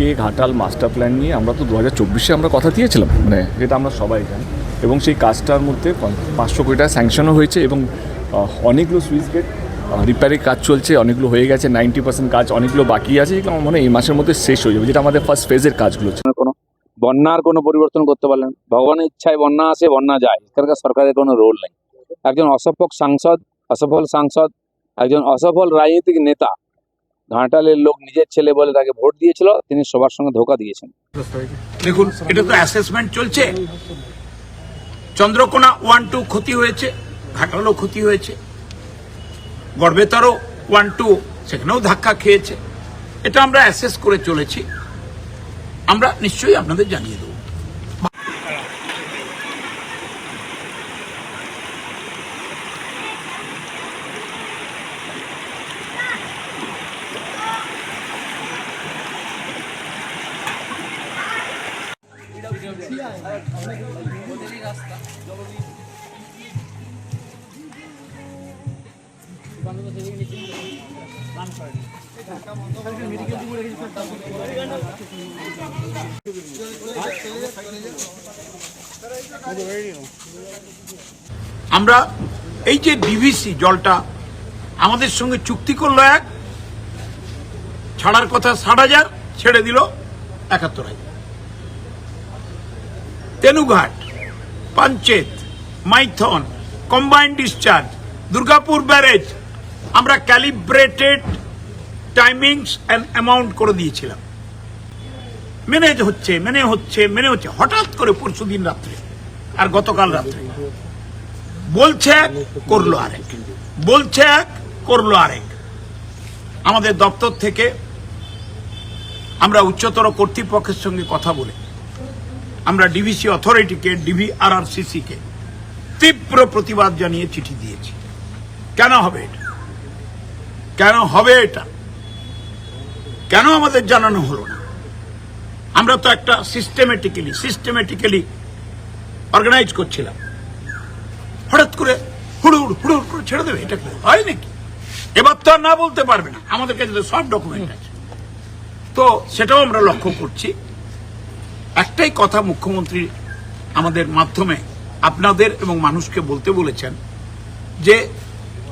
আজকে Ghatal master plan নিয়ে আমরা তো দু হাজার চব্বিশে আমরা কথা দিয়েছিলাম। মানে যেটা আমরা সবাই জানি। এবং সেই কাজটার মধ্যে পাঁচশো কোটি টাকা স্যাংশনও হয়েছে এবং অনেকগুলো সুইচ গেট রিপেয়ারের কাজ চলছে অনেকগুলো হয়ে গেছে নাইনটি পার্সেন্ট কাজ অনেকগুলো বাকি আছে যেগুলো আমার মনে হয় এই মাসের মধ্যে শেষ হয়ে যাবে যেটা আমাদের ফার্স্ট ফেজের কাজগুলো ছিল কোনো বন্যার কোনো পরিবর্তন করতে পারলেন। ভগবানের ইচ্ছায় বন্যা আসে বন্যা যায়। এখানকার সরকারের কোনো রোল নেই। একজন অসফল সাংসদ অসফল সাংসদ একজন অসফল রাজনৈতিক নেতা ঘাটালের লোক নিজের ছেলে বলে তাকে ভোট দিয়েছিল, তিনি সবার সঙ্গে ধোকা দিয়েছেন। দেখুন, এটা তো অ্যাসেসমেন্ট চলছে। চন্দ্রকোনা ওয়ান টু ক্ষতি হয়েছে, ঘাটালও ক্ষতি হয়েছে। গড়বেতারও ওয়ান টু সেখানেও ধাক্কা খেয়েছে। এটা আমরা অ্যাসেস করে চলেছি। আমরা নিশ্চয়ই আপনাদের জানিয়ে দেবো। আমরা এই যে ডিভিসি জলটা আমাদের সঙ্গে চুক্তি করল এক, ছাড়ার কথা ষাট হাজার, ছেড়ে দিল একাত্তর হাজার। Tenughat, Panchet, Maithon combined discharge, Durgapur barrage, আমরা ক্যালিব্রেটেড টাইমিংস অ্যান্ড অ্যামাউন্ট করে দিয়েছিলাম। মেনে হচ্ছে মেনে হচ্ছে মেনে হচ্ছে। হঠাৎ করে পরশু দিন রাত্রে, আর গতকাল রাত্রে। বলছে এক করল আরেক। বলছে এক করল আরেক। আমাদের দপ্তর থেকে আমরা উচ্চতর কর্তৃপক্ষের সঙ্গে কথা বলে, আমরা ডিভিসি অথরিটিকে ডিভিআরআরসিসি কে তীব্র প্রতিবাদ জানিয়ে চিঠি দিয়েছি। কেন হবে এটা? কেন হবে এটা? কেন আমাদের জানানো হলো না? আমরা তো একটা সিস্টেমেটিক্যালি সিস্টেমেটিক্যালি অর্গানাইজ করছিলাম। হঠাৎ করে হুড়ুড় হুড়ুড় করে ছেড়ে দেবে, এটা হয় নাকি? এবার তো আর না বলতে পারবে না। আমাদের কাছে তো সব ডকুমেন্ট আছে। তো সেটাও আমরা লক্ষ্য করছি। একটাই কথা মুখ্যমন্ত্রী আমাদের মাধ্যমে আপনাদের এবং মানুষকে বলতে বলেছেন যে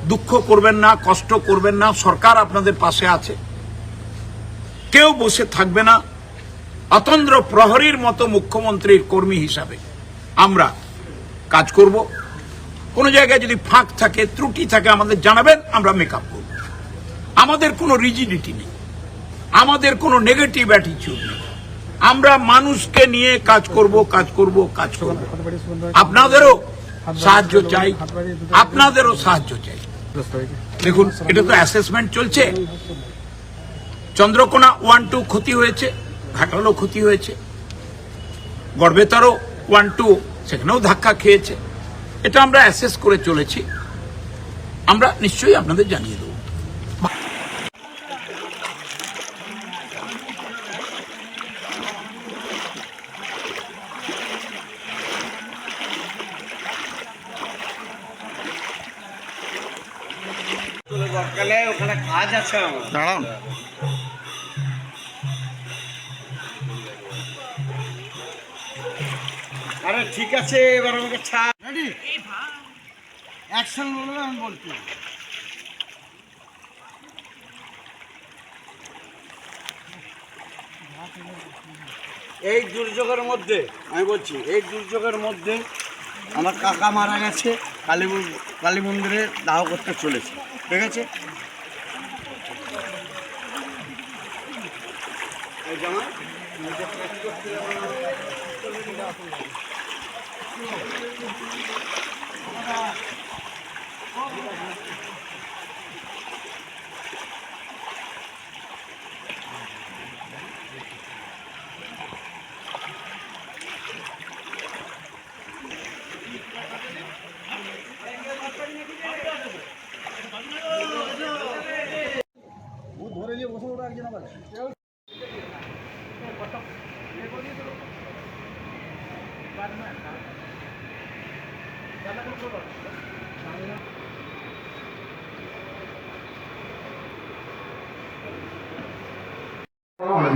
দুঃখ করবেন না, কষ্ট করবেন না, সরকার আপনাদের পাশে আছে। কেউ বসে থাকবে না। অতন্দ্র প্রহরীর মতো মুখ্যমন্ত্রীর কর্মী হিসাবে। আমরা কাজ করব। কোনো জায়গায় যদি ফাঁক থাকে, ত্রুটি থাকে, আমাদের জানাবেন, আমরা মেকআপ করব। আমাদের কোনো রিজিডিটি নেই। আমাদের কোনো নেগেটিভ অ্যাটিটিউড নেই। আমরা মানুষকে নিয়ে কাজ করব কাজ করব কাজ করব। আপনাদেরও সাহায্য চাই। আপনাদেরও সাহায্য চাই। দেখুন, এটা তো অ্যাসেসমেন্ট চলছে। চন্দ্রকোনা ওয়ান টু ক্ষতি হয়েছে, ঘাটালও ক্ষতি হয়েছে, গড়বেতারও ওয়ান টু সেখানেও ধাক্কা খেয়েছে। এটা আমরা অ্যাসেস করে চলেছি। আমরা নিশ্চয়ই আপনাদের জানিয়ে দেবো সকালে ওখানে কাজ আছে আমার দাঁড়ান। আরে ঠিক আছে এবার আমাকে ছাড় রেডি অ্যাকশন বলবে আমি বলছি। এই দুর্যোগের মধ্যে আমি বলছি এই দুর্যোগের মধ্যে আমার কাকা মারা গেছে কালী কালী মন্দিরে দাহ করতে চলেছে। ঠিক আছে? জামাই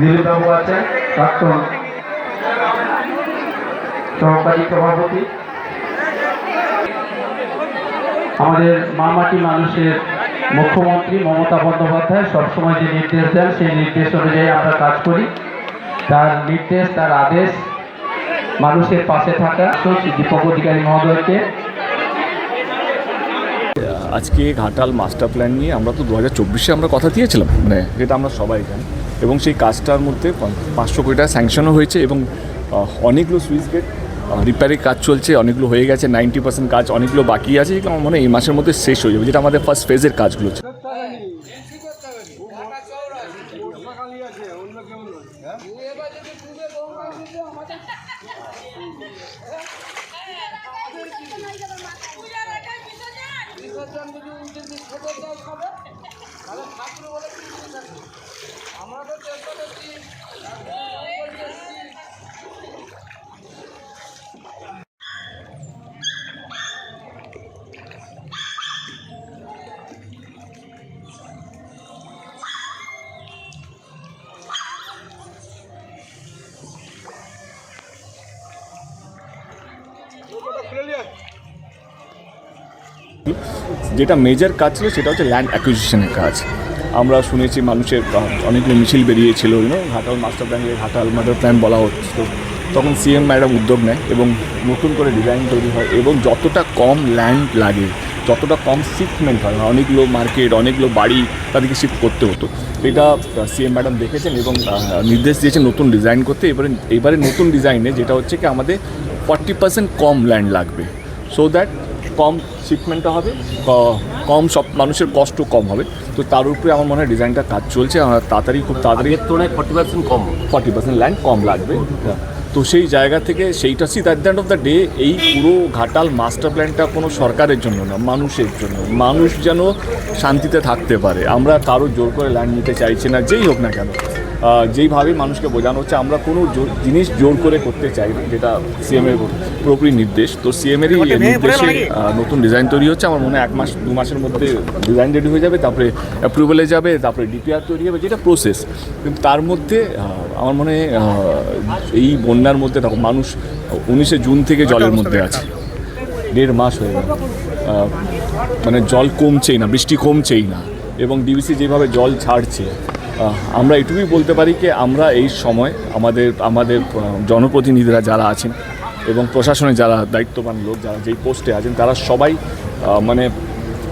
বাবু আছেন প্রাক্তন সহকারী সভাপতি। আমাদের মামাটি মানুষের মুখ্যমন্ত্রী মমতা বন্দ্যোপাধ্যায় সবসময় যে নির্দেশ দেন, সেই নির্দেশ অনুযায়ী আমরা কাজ করি। তার নির্দেশ, তার আদেশ মানুষের পাশে থাকা। দীপক অধিকারী মহোদয়কে আজকে ঘাটাল মাস্টার প্ল্যান নিয়ে আমরা তো দু হাজার চব্বিশে আমরা কথা দিয়েছিলাম। মানে যেটা আমরা সবাই জানি। এবং সেই কাজটার মধ্যে পাঁচশো কোটি টাকা স্যাংশনও হয়েছে এবং অনেকগুলো সুইচ গেট রিপেয়ারের কাজ চলছে অনেকগুলো হয়ে গেছে নাইনটি পার্সেন্ট কাজ অনেকগুলো বাকি আছে যেগুলো আমার মনে হয় এই মাসের মধ্যে শেষ হয়ে যাবে যেটা আমাদের ফার্স্ট ফেজের কাজগুলো ছিল যেটা মেজর কাজ ছিল সেটা হচ্ছে ল্যান্ড অ্যাকুইজিশনের কাজ। আমরা শুনেছি মানুষের অনেকগুলো মিছিল বেরিয়েছিল ইউনো ঘাটাল মাস্টার প্ল্যানকে ঘাটাল মাস্টার প্ল্যান বলা হচ্ছে তখন সিএম ম্যাডাম উদ্যোগ নেয় এবং নতুন করে ডিজাইন তৈরি হয় এবং যতটা কম ল্যান্ড লাগে, যতটা কম শিফটমেন্ট হয় অনেকগুলো মার্কেট অনেকগুলো বাড়ি তাদেরকে শিফট করতে হতো। এটা সিএম ম্যাডাম দেখেছেন এবং নির্দেশ দিয়েছেন নতুন ডিজাইন করতে। এবারে এবারে নতুন ডিজাইনে যেটা হচ্ছে কি আমাদের ফর্টি পার্সেন্ট কম ল্যান্ড লাগবে। সো দ্যাট কম শিপমেন্টটা হবে কম সব মানুষের কষ্ট কম হবে। তো তার উপরে আমার মনে হয় ডিজাইনটা কাজ চলছে আর তাড়াতাড়ি খুব তাড়াতাড়ি তুলনায় ফর্টি পার্সেন্ট কম। ফর্টি পার্সেন্ট ল্যান্ড কম লাগবে। তো সেই জায়গা থেকে সেইটা see that the end of the day এই পুরো ঘাটাল মাস্টার প্ল্যানটা কোনো সরকারের জন্য না মানুষের জন্য। মানুষ যেন শান্তিতে থাকতে পারে। আমরা কারও জোর করে ল্যান্ড নিতে চাইছি না যেই হোক না কেন। যেইভাবে মানুষকে বোঝানো হচ্ছে আমরা কোনো জোর- জিনিস জোর করে করতে চাই না যেটা সিএমের পুরোপুরি নির্দেশ। তো সিএমেরই নির্দেশে নতুন ডিজাইন তৈরি হচ্ছে। আমার মনে হয় এক মাস দু মাসের মধ্যে ডিজাইন রেডি হয়ে যাবে তারপরে অ্যাপ্রুভালে যাবে তারপরে ডিপিআর তৈরি হবে যেটা প্রসেস কিন্তু তার মধ্যে আমার মনে হয় এই বন্যার মধ্যে দেখো মানুষ উনিশে জুন থেকে জলের মধ্যে আছে। দেড় মাস হয়ে গেল। মানে জল কমছেই না বৃষ্টি কমছেই না। এবং ডিবিসি যেভাবে জল ছাড়ছে আমরা এটুকুই বলতে পারি যে আমরা এই সময় আমাদের আমাদের জনপ্রতিনিধিরা যারা আছেন এবং প্রশাসনে যারা দায়িত্ববান লোক, যারা যেই পোস্টে আছেন, তারা সবাই মানে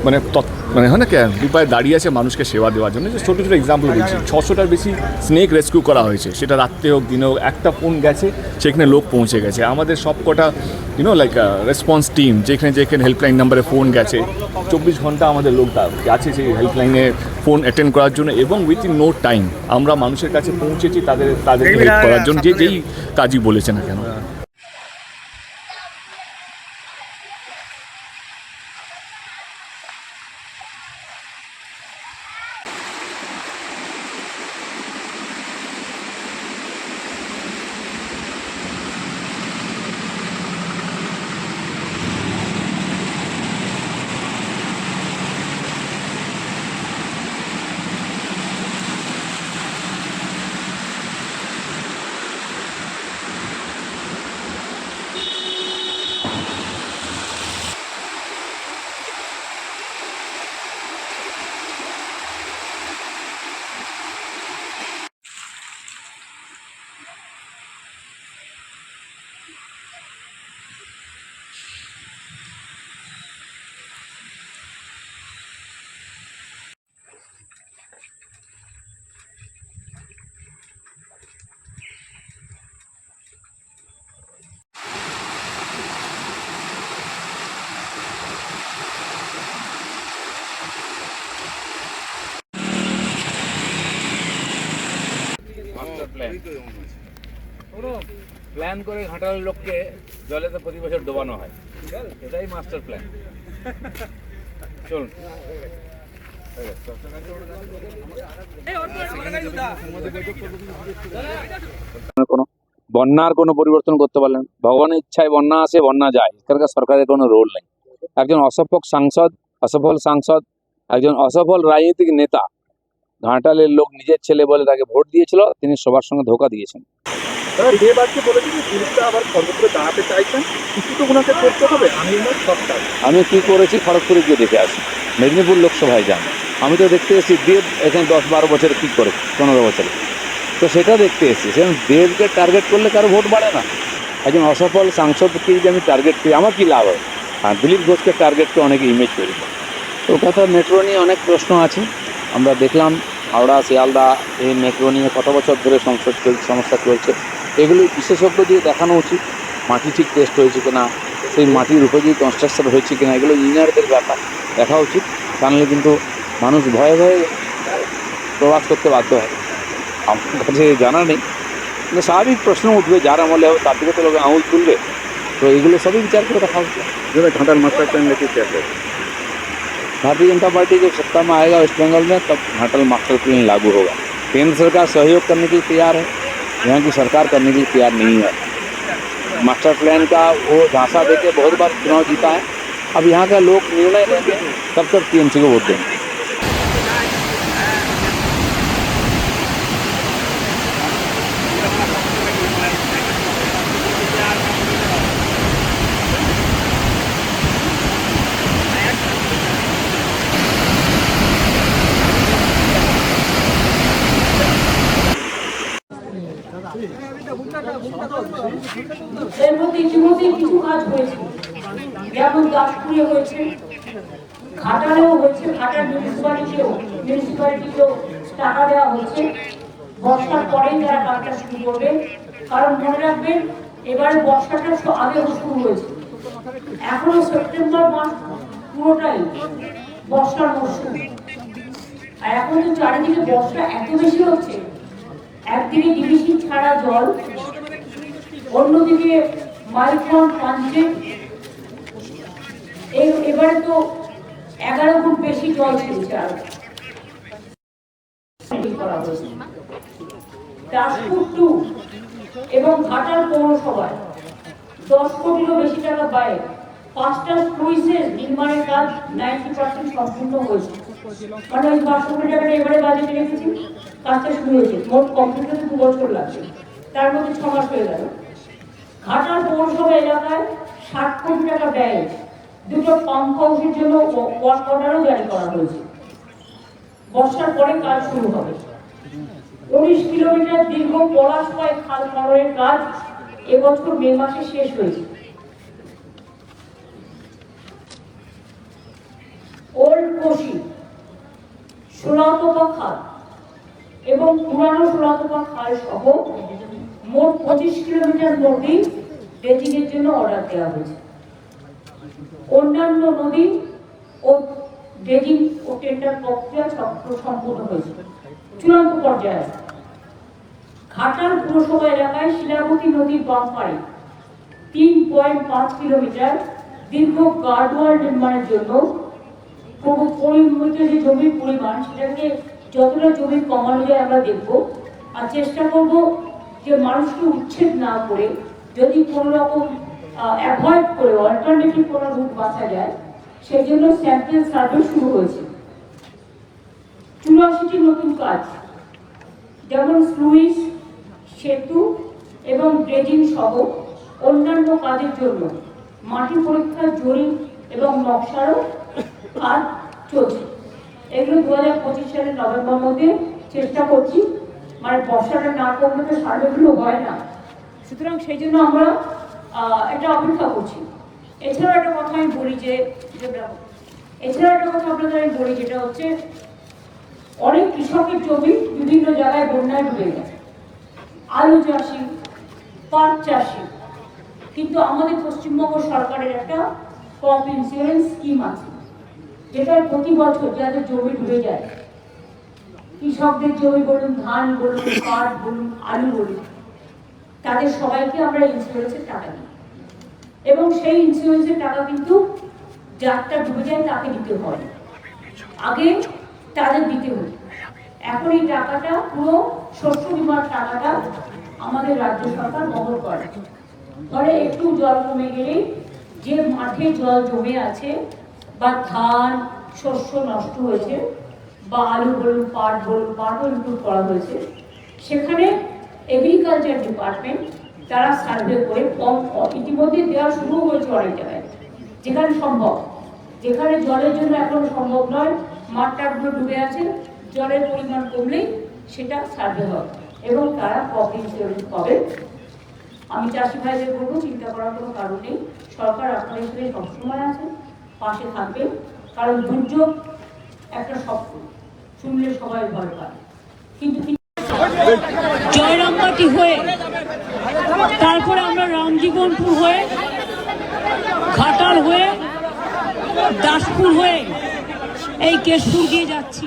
মানে তৎ- মানে হয় না কি, দুপায়ে দাঁড়িয়ে আছে মানুষকে সেবা দেওয়ার জন্য। যে ছোটো ছোটো এক্সাম্পল বলছি, ছশোটার বেশি স্নেক রেস্কিউ করা হয়েছে। সেটা রাত্রে হোক, দিনে হোক, একটা ফোন গেছে, সেখানে লোক পৌঁছে গেছে। আমাদের সব কটা ইউনো লাইক রেসপন্স টিম যেখানে যেখানে হেল্পলাইন নাম্বারে ফোন গেছে। চব্বিশ ঘণ্টা আমাদের লোক আছে সেই হেল্পলাইনে ফোন অ্যাটেন্ড করার জন্য এবং উইথ ইন নো টাইম আমরা মানুষের কাছে পৌঁছেছি, তাদের, তাদেরকে হেল্প করার জন্য, যে, যেই কাজই বলেছে না কেন। প্ল্যান করে ঘাটালের লোককে জলেতে প্রতি বছর ডোবানো হয়। এটাই মাস্টার প্ল্যান চলুন। কোনো বন্যার কোনো পরিবর্তন করতে পারলেন। ভগবানের ইচ্ছায় বন্যা আসে বন্যা যায়। এখানকার সরকারের কোনো রোল নেই। একজন অসফল সাংসদ অসফল সাংসদ একজন অসফল রাজনৈতিক নেতা ঘাটালের লোক নিজের ছেলে বলে তাকে ভোট দিয়েছিল তিনি সবার সঙ্গে ধোকা দিয়েছেন। তারা বিয়েবাদকে বলেছে যে বিরুদ্ধে আবার সর্বত্র দাঁড়াতে চাইছেন। কিছু তো ওনাকে করতে হবে আমির সরকার আমি কি করেছি খড়গপুরে গিয়ে দেখে আসি। মেদিনীপুর লোকসভায় যান। আমি তো দেখতে এসেছি, দেব এখানে দশ বারো বছরে কী করে, পনেরো বছরে। তো সেটা দেখতে এসেছি। সেরকম দেবকে টার্গেট করলে কারও ভোট বাড়ে না। একজন অসফল সাংসদকে যদি আমি টার্গেট করি, আমার কী লাভ হয় আর দিলীপ ঘোষকে টার্গেট করে অনেকে ইমেজ করে। কলকাতার মেট্রো নিয়ে অনেক প্রশ্ন আছে। আমরা দেখলাম হাওড়া, শিয়ালদা, এই মেট্রো নিয়ে কত বছর ধরে সংসদ চলছে সমস্যা চলছে। এগুলি বিশেষজ্ঞ দিয়ে দেখানো উচিত মাটি ঠিক টেস্ট হয়েছে কিনা সেই মাটির উপযোগী কনস্ট্রাকশন হয়েছে কিনা এগুলো ইঞ্জিনিয়ারদের ব্যাপার দেখা উচিত তাহলে কিন্তু মানুষ ভয়ে ভয়ে প্রবাস করতে বাধ্য হয় আমার কাছে জানা নেই কিন্তু স্বাভাবিক প্রশ্ন উঠবে যার আমলে হবে তার দিকে তো লোক আঙুল তুলবে তো এগুলো সবই বিচার করে দেখা উচিত যেটা ঘাটাল মাস্টার প্ল্যান लेके क्या करें भारतीय जनता पार्टी जब सत्ता में आएगा वेस्ट बंगाल में तब घाटल मास्टर प्लान लागू होगा केंद्र सरकार सहयोग करने के लिए तैयार है यहाँ की सरकार करने के लिए तैयार नहीं है। मास्टर प्लान का वो झांसा दे के बहुत बार चुनाव जीता है। अब यहाँ का लोग निर्णय लेंगे, तब तक टीएमसी को वोट देंगे। মিউনিসিপালিটিকেও টাকা দেওয়া হচ্ছে। বর্ষার পরেই তারা কাজটা শুরু করবে, কারণ মনে রাখবেন, এবারে বর্ষাটা আগে শুরু হয়েছে। এখনও সেপ্টেম্বর মাস পুরোটাই বর্ষার মরশুম। আর এখন তো চারিদিকে বর্ষা এত বেশি হচ্ছে, একদিকে ডিবিসি ছাড়া জল, অন্যদিকে মাইক্রন পাঞ্চে এবারে তো এগারো ফুট বেশি জল ছেড়েছে আর। দাসপুর টু এবং ঘাটাল পৌরসভায় দশ কোটিরও বেশি টাকা ব্যয়ে পাঁচটা স্লুইসের নির্মাণের কাজ নাইনটি পার্সেন্ট সম্পূর্ণ হয়েছে। মানে ওই পাঁচশো কোটি টাকাটা এবারে বাজেটে রেখেছি, কাজটা শুরু হয়েছে। মোট কমপ্লিট হতে দু বছর লাগছে তার মধ্যে ছ মাস হয়ে গেল। পৌরসভা এলাকায় ষাট কোটি টাকা ব্যয়ে দুটো পাম্প হাউসের জন্য ওয়ার্ক অর্ডারও জারি করা হয়েছে। বর্ষার পরে কাজ শুরু হবে। উনিশ কিলোমিটার দীর্ঘ পলাশময় খাল খননের কাজ এবছর মে মাসে শেষ হয়েছে। ওল্ড কোশি সোলাতপা খাল এবং পুরানো সোলাতপা খাল সহ মোট পঁচিশ কিলোমিটার নদী ড্রেজিংয়ের জন্য অর্ডার দেওয়া হয়েছে। অন্যান্য নদী ও ড্রেজিং ও টেন্ডার প্রক্রিয়া সম- সম্পূর্ণ হয়েছে চূড়ান্ত পর্যায়ে। ঘাটাল পুরসভা এলাকায় শিলাবতী নদীর বাম পাড়ে তিন পয়েন্ট পাঁচ কিলোমিটার দীর্ঘ গার্ডওয়াল নির্মাণের জন্য পরি- যে জমির পরিমাণ, সেটাকে যতটা জমি কমানো যায় আমরা দেখব আর চেষ্টা করব যে মানুষকে উচ্ছেদ না করে যদি কোনো রকম অ্যাভয়েড করে অল্টারনেটিভ কোনো রুট বাঁচা যায় সেই জন্য স্যাম্পল সার্ভে শুরু হয়েছে। চুরাশিটি নতুন কাজ, যেমন স্লুইস, সেতু এবং ড্রেজিং সহ অন্যান্য কাজের জন্য মাটি পরীক্ষার জরিপ এবং নকশারও কাজ চলছে। এগুলো দু হাজার পঁচিশ সালের নভেম্বর মধ্যে চেষ্টা করছি মানে বর্ষাটা না করলে তো সার্ভেগুলো হয় না। সুতরাং সেই জন্য আমরা একটা অপেক্ষা করছি। এছাড়াও একটা কথা আমি বলি যে যেটা এছাড়াও একটা কথা আপনাদের আমি বলি, যেটা হচ্ছে, অনেক কৃষকের জমি বিভিন্ন জায়গায় বন্যায় ডুবে গেছে। আলু চাষি, পাট চাষি, কিন্তু আমাদের পশ্চিমবঙ্গ সরকারের একটা ক্রপ ইন্স্যুরেন্স স্কিম আছে যেটা প্রতি বছর যাদের জমি ডুবে যায়, কৃষকদের জমি বলুন, ধান বলুন, পাট বলুন, আলু বলুন, তাদের সবাইকে আমরা ইন্স্যুরেন্সের টাকা দিই। এবং সেই ইন্স্যুরেন্সের টাকা কিন্তু যারটা ডুবে যায়, তাকে দিতে হয়। আগে তাদের দিতে হতো। এখন এই টাকাটা, পুরো শস্য বিমার টাকাটা আমাদের রাজ্য সরকার বহন করে। ফলে একটু জল কমে গেলেই যে মাঠে জল জমে আছে বা ধান, শস্য নষ্ট হয়েছে বা আলু বলুন, পাট বলুন পাটও ইনক্লুড করা হয়েছে, সেখানে এগ্রিকালচার ডিপার্টমেন্ট তারা সার্ভে করে কম ইতিমধ্যে দেওয়া শুরু হয়েছে অনেক জায়গায় যেখানে সম্ভব। যেখানে জলের জন্য এখন সম্ভব নয়, মাঠটাগুলো ডুবে আছে, জলের পরিমাণ কমলেই সেটা সার্ভে হবে এবং তারা ক্রপ ইন্স্যুরেন্স পাবে। আমি চাষি ভাইদের বলব, চিন্তা করার কোনো কারণ নেই। সরকার আপনাদের সাথে সবসময় আছে, পাশে থাকবে। কারণ দুর্যোগ একটা স্বপ্ন শুনলে সবাই ভয় পায়। কিন্তু জয়রামবাটি হয়ে তারপরে আমরা রামজীবনপুর হয়ে ঘাটাল হয়ে দাসপুর হয়ে এই কেশপুর গিয়ে যাচ্ছি।